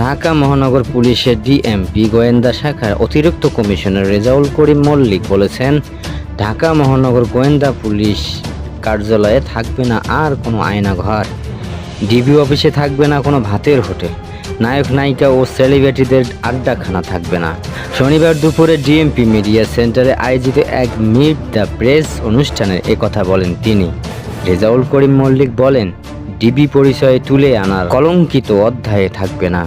ঢাকা মহানগর পুলিশের ডিএমপি গোয়েন্দা শাখার অতিরিক্ত কমিশনার রেজাউল করিম মল্লিক বলেছেন, ঢাকা মহানগর গোয়েন্দা পুলিশ কার্যালয়ে থাকবে না আর কোনো আয়নাঘর। ডিবি অফিসে থাকবে না কোনো ভাতের হোটেল। নায়ক, নায়িকা ও সেলিব্রিটিদের আড্ডাখানা থাকবে না। শনিবার দুপুরে ডিএমপি মিডিয়া সেন্টারে আয়োজিত এক মিট দ্য প্রেস অনুষ্ঠানে একথা বলেন তিনি। রেজাউল করিম মল্লিক বলেন, ডিবি পরিচয়ে তুলে আনার কলঙ্কিত অধ্যায়ে থাকবে না।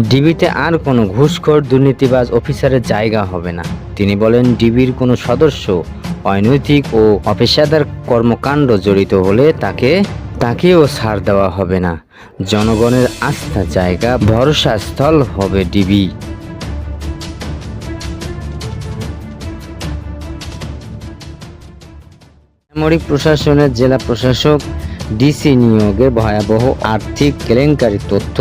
ডিবিতে আর কোনো ঘুষখোর, দুর্নীতিবাজ অফিসারের জায়গা হবে না। তিনি বলেন, ডিবির কোনো সদস্য অনৈতিক ও অপেশাদার কর্মকাণ্ড জড়িত হলে তাকে, তাকেও ছাড় দেওয়া হবে না। জনগণের আস্থা, জায়গা, ভরসা স্থল হবে ডিবি। সামরিক প্রশাসনের জেলা প্রশাসক ডিসি নিয়োগে ভয়াবহ আর্থিক কেলেঙ্কারির তথ্য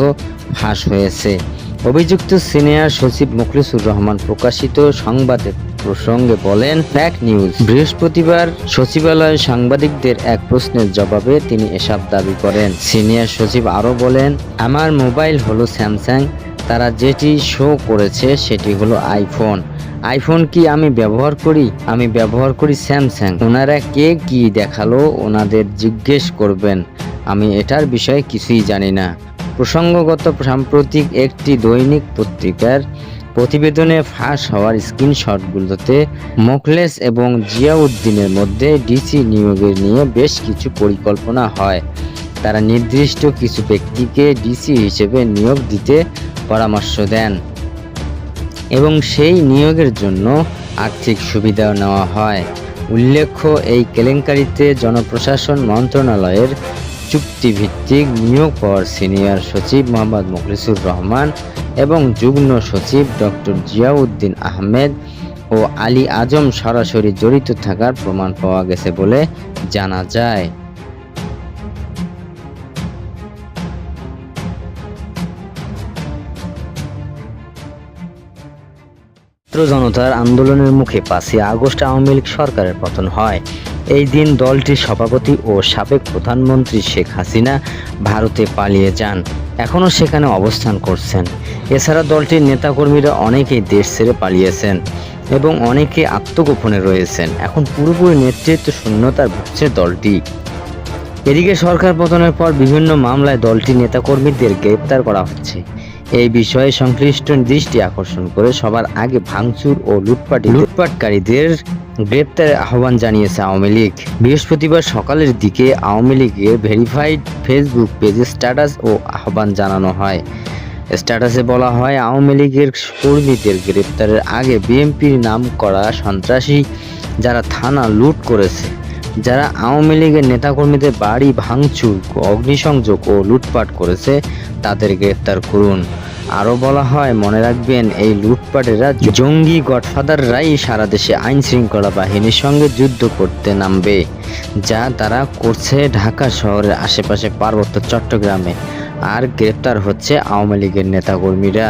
ফাঁস হয়েছে। অভিযুক্ত সিনিয়র সচিব মুখলিসুর রহমান প্রকাশিত সংবাদের প্রসঙ্গে বলেন ফ্যাক নিউজ বৃহস্পতিবার সচিবালয়ে সাংবাদিকদের এক প্রশ্নের জবাবে তিনি এসব দাবি করেন। সিনিয়র সচিব আরও বলেন, আমার মোবাইল হলো স্যামসাং, তারা যেটি শো করেছে সেটি হলো আইফোন। আইফোন কি আমি ব্যবহার করি? আমি ব্যবহার করি স্যামসাং ওনারা কে কি দেখাল, ওনাদের জিজ্ঞেস করবেন। আমি এটার বিষয়ে কিছুই জানি না। প্রসঙ্গগত সাম্প্রতিক একটি দৈনিক পত্রিকার প্রতিবেদনে ফাঁস হওয়ার স্ক্রিনশটগুলোতে মোখলেস এবং জিয়াউদ্দিনের মধ্যে ডিসি নিয়োগের নিয়ে বেশ কিছু পরিকল্পনা হয়। তারা নির্দিষ্ট কিছু ব্যক্তিকে ডিসি হিসেবে নিয়োগ দিতে পরামর্শ দেন। এবং সেই নিয়োগের জন্য আর্থিক সুবিধাও নেওয়া হয়। উল্লেখ্য, এই কেলেঙ্কারিতে জনপ্রশাসন মন্ত্রণালয়ের চুক্তিভিত্তিক নিয়োগ পাওয়ার সিনিয়র সচিব মোহাম্মদ মুখলিসুর রহমান এবং যুগ্ম সচিব ডক্টর জিয়াউদ্দিন আহমেদ ও আলী আজম সরাসরি জড়িত থাকার প্রমাণ পাওয়া গেছে বলে জানা যায়। ছাত্র জনতার আন্দোলনের মুখে পাঁচই আগস্ট আওয়ামী লীগ সরকারের পতন হয়। এই দিন দলটির সভাপতি ও সাবেক প্রধানমন্ত্রী শেখ হাসিনা ভারতে পালিয়ে যান। এখনও সেখানে অবস্থান করছেন। এছাড়া দলটির নেতাকর্মীরা অনেকেই দেশ ছেড়ে পালিয়েছেন এবং অনেকে আত্মগোপনে রয়েছেন। এখন পুরোপুরি নেতৃত্ব শূন্যতার ভুগছে দলটি। এদিকে সরকার পতনের পর বিভিন্ন মামলায় দলটির নেতাকর্মীদের গ্রেপ্তার করা হচ্ছে। এই বিষয়ে সংশ্লিষ্ট দৃষ্টি আকর্ষণ করে সবার আগে ভাঙচুর ও লুটপাট লুটপাটকারীদের গ্রেপ্তারের আহ্বান জানিয়েছে আওয়ামী লীগ। বৃহস্পতিবার সকালের দিকে আওয়ামী লীগের ভেরিফাইড ফেসবুক পেজে স্ট্যাটাস ও আহ্বান জানানো হয়। স্ট্যাটাসে বলা হয়, আওয়ামী লীগের কর্মীদের গ্রেপ্তারের আগে বিএনপির নাম করা সন্ত্রাসী যারা থানা লুট করেছে, যারা আওয়ামী লীগের নেতাকর্মীদের বাড়ি ভাঙচুর, অগ্নিসংযোগ ও লুটপাট করেছে তাদের গ্রেপ্তার করুন। আরও বলা হয়, মনে রাখবেন, এই লুটপাটেরা জঙ্গি গডফাদাররাই সারা দেশে আইন শৃঙ্খলা বাহিনীর সঙ্গে যুদ্ধ করতে নামবে, যা তারা করছে ঢাকা শহরের আশেপাশে পার্বত্য চট্টগ্রামে। আর গ্রেপ্তার হচ্ছে আওয়ামী লীগের নেতাকর্মীরা।